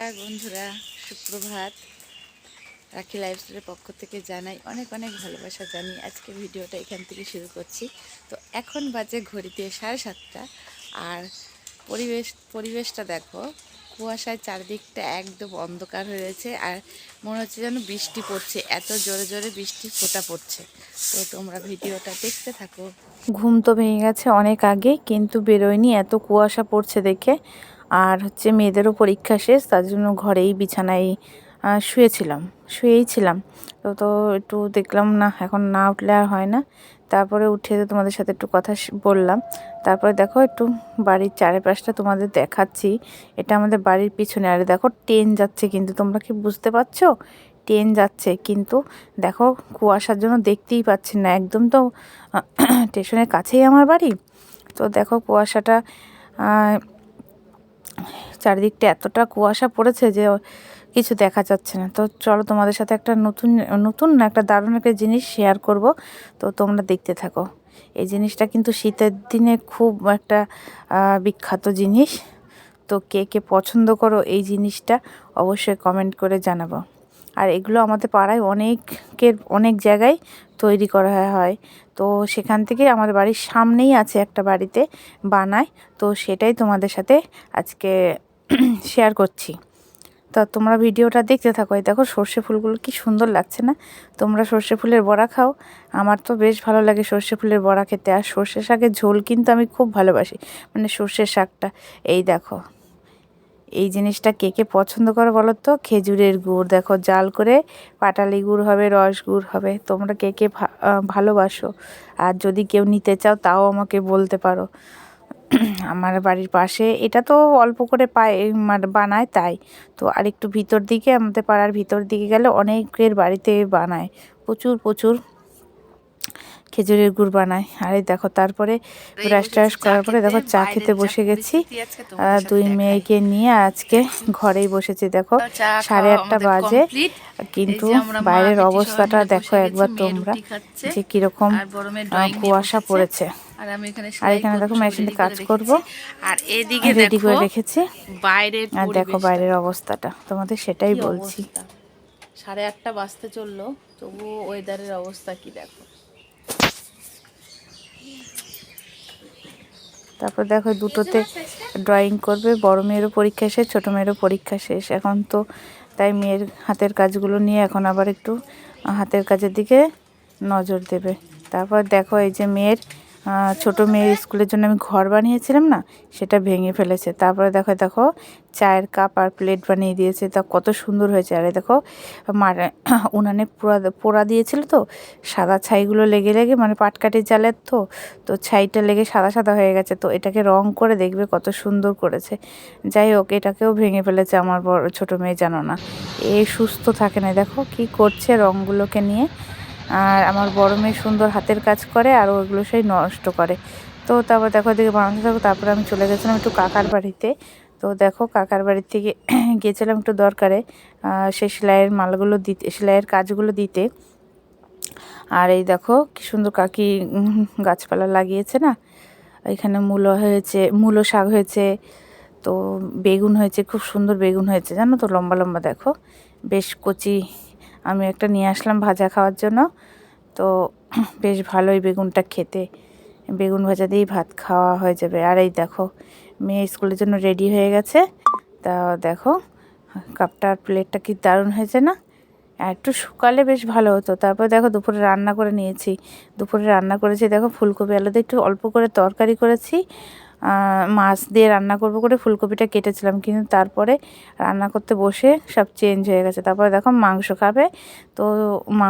বন্ধুরা, সুপ্রভাত। রাখি লাইফস্টাইলের পক্ষ থেকে জানাই অনেক অনেক ভালোবাসা জানি আজকে ভিডিওটা এখান থেকে শুরু করছি। তো এখন বাজে ঘড়িতে সাড়ে সাতটা আর পরিবেশ, পরিবেশটা দেখো কুয়াশায় চারদিকটা একদম অন্ধকার হয়ে রয়েছে আর মনে হচ্ছে যেন বৃষ্টি পড়ছে, এত জোরে জোরে বৃষ্টি ফোঁটা পড়ছে। তো তোমরা ভিডিওটা দেখতে থাকো। ঘুম তো ভেঙে গেছে অনেক আগে কিন্তু বেরোয়নি, এত কুয়াশা পড়ছে দেখে। আর হচ্ছে মেয়েদেরও পরীক্ষা শেষ, তার জন্য ঘরেই বিছানায় শুয়েছিলাম, শুয়েই ছিলাম। তো তো একটু দেখলাম না, এখন না উঠলে আর হয় না। তারপরে উঠে তোমাদের সাথে একটু কথা বললাম। তারপরে দেখো একটু বাড়ির চারিপাশটা তোমাদের দেখাচ্ছি। এটা আমাদের বাড়ির পিছনে। আর দেখো ট্রেন যাচ্ছে কিন্তু, তোমরা কি বুঝতে পারছ? ট্রেন যাচ্ছে কিন্তু, দেখো কুয়াশার জন্য দেখতেই পাচ্ছি না। একদম তো স্টেশনের কাছেই আমার বাড়ি। তো দেখো কুয়াশাটা চারিদিকটা এতটা কুয়াশা পড়েছে যে কিছু দেখা যাচ্ছে না। তো চলো তোমাদের সাথে একটা নতুন নতুন না একটা দারুণ একটা জিনিস শেয়ার করব। তো তোমরা দেখতে থাকো। এই জিনিসটা কিন্তু শীতের দিনে খুব একটা বিখ্যাত জিনিস। তো কে কে পছন্দ করো এই জিনিসটা অবশ্যই কমেন্ট করে জানাব। আর এগুলো আমাদের পাড়ায় অনেকের, অনেক জায়গায় তৈরি করা হয় তো সেখান থেকে আমাদের বাড়ির সামনেই আছে একটা বাড়িতে বানায়। তো সেটাই তোমাদের সাথে আজকে শেয়ার করছি। তা তোমরা ভিডিওটা দেখতে থাকো। এই দেখো সর্ষে ফুলগুলো কি সুন্দর লাগছে না? তোমরা সর্ষে ফুলের বড়া খাও। আমার তো বেশ ভালো লাগে সর্ষে ফুলের বড়া খেতে। আর সর্ষে শাকের ঝোল কিন্তু আমি খুব ভালোবাসি। মানে সর্ষের শাকটা। এই দেখো। এই জিনিসটা কে কে পছন্দ করে বলো তো? খেজুরের গুড়, দেখো জাল করে পাটালি গুড় হবে, রস গুড় হবে, তোমরা কে কে ভালোবাসো? আর যদি কেউ নিতে চাও তাও আমাকে বলতে পারো। আমার বাড়ির পাশে, এটা তো অল্প করে পায় মানে বানায় তাই। তো আর একটু ভিতর দিকে, আমাদের পাড়ার ভিতর দিকে গেলে অনেকের বাড়িতে বানায়। প্রচুর প্রচুর। খেজুরের গুড় বানায়। আর এই দেখো তারপরে ব্রাশ ট্রাশ করার পরে দেখো চা খেতে বসে গেছি। আর দুই মেয়েকে নিয়ে আজকে ঘরেই বসেছি দেখো। সাড়ে আটটা বাজে। কিন্তু বাইরের অবস্থাটা দেখো একবার তোমরা যে কীরকম কুয়াশা পড়েছে। আর আমি এখানে দেখো মেশিনে কাজ করে করব। আর এদিকে রেডি করে রেখেছি। বাইরের আর দেখো বাইরের অবস্থাটা। তোমাদের সেটাই বলছি। সাড়ে আটটা বাজতে চলল তবুও ওয়েদারের অবস্থা কি দেখো? তারপর দেখো দুটোতে ড্রয়িং করবে। বড় মেয়েরও পরীক্ষা শেষ, ছোটো মেয়েরও পরীক্ষা শেষ। এখন তো তাই মেয়ের হাতের কাজগুলো নিয়ে এখন আবার একটু হাতের কাজের দিকে নজর দেবে। তারপর দেখো এই যে মেয়ের ছোট মেয়ের স্কুলের জন্য আমি ঘর বানিয়েছিলাম না, সেটা ভেঙে ফেলেছে। তারপরে দেখো দেখো, চায়ের কাপ আর প্লেট বানিয়ে দিয়েছে, তা কত সুন্দর হয়েছে। আরে দেখো, মার, উনানে পোড়া পোড়া দিয়েছিল তো, সাদা ছাইগুলো লেগে লেগে মানে পাটকাঠির জালের তো তো ছাইটা লেগে সাদা সাদা হয়ে গেছে, তো এটাকে রং করে দেখবে কত সুন্দর করেছে। যাই হোক, এটাকেও ভেঙে ফেলেছে আমার বড় ছোটো মেয়ে, জানো না। এ সুস্থ থাকে না, দেখো কি করছে রঙগুলোকে নিয়ে। আর আমার বড় মেয়ে সুন্দর হাতের কাজ করে আর ওগুলো সেই নষ্ট করে। তো তারপর দেখো দিকে বানাতে থাকো, তারপরে আমি চলে গেছিলাম একটু কাকার বাড়িতে। তো দেখো কাকার বাড়ি থেকে গিয়েছিলাম একটু দরকারে সে সেলাইয়ের মালগুলো দিতে, সেলাইয়ের কাজগুলো দিতে। আর এই দেখো কি সুন্দর কাকি গাছপালা লাগিয়েছে না? এখানে মূলো হয়েছে, মূলো শাক হয়েছে, তো বেগুন হয়েছে, খুব সুন্দর বেগুন হয়েছে, জানো তো? লম্বা লম্বা দেখো। বেশ কচি আমি একটা নিয়ে আসলাম ভাজা খাওয়ার জন্য। তো বেশ ভালোই বেগুনটা খেতে। বেগুন ভাজা দিয়েই ভাত খাওয়া হয়ে যাবে। আর এই দেখো, মেয়ে স্কুলের জন্য রেডি হয়ে গেছে। তা দেখো কাপটা আর প্লেটটা কি দারুণ হয়েছে না? একটু শুকালে বেশ ভালো হতো। তারপর দেখো, দুপুরে রান্না করে নিয়েছি। দুপুরে রান্না করেছি, দেখো, ফুলকপি আলুতে একটু অল্প করে তরকারি করেছি। মাছ দিয়ে রান্না করব করে ফুলকপিটা কেটেছিলাম, কিন্তু তারপরে রান্না করতে বসে সব চেঞ্জ হয়ে গেছে। তারপরে দেখো মাংস খাবে, তো মাংস